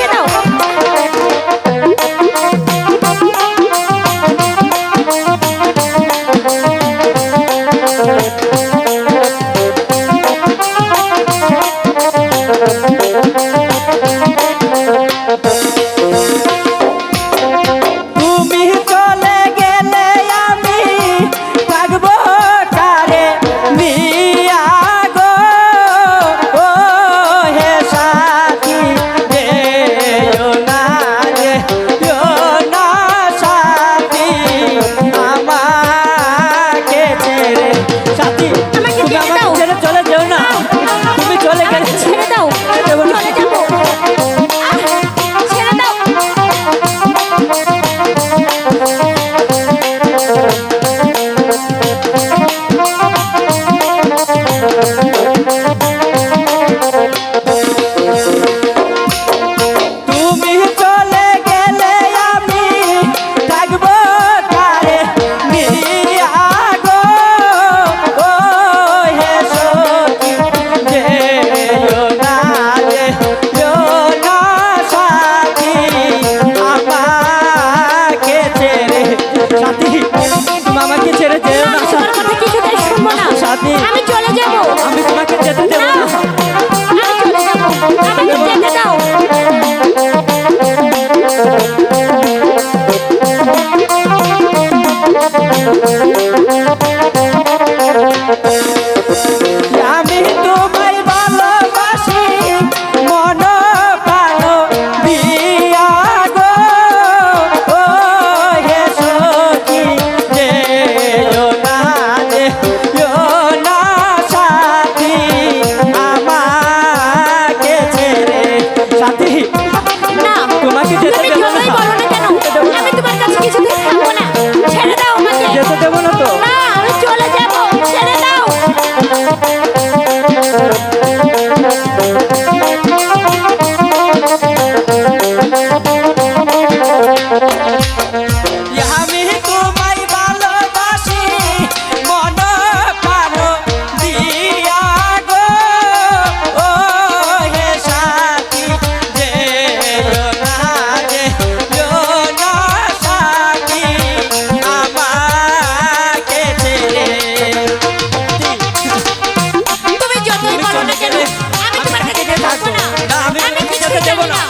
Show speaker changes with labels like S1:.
S1: 天到。
S2: Chati.
S1: Thank আমি তোমার কাছে দেবো না। আমি তোমার কাছে দেবো না।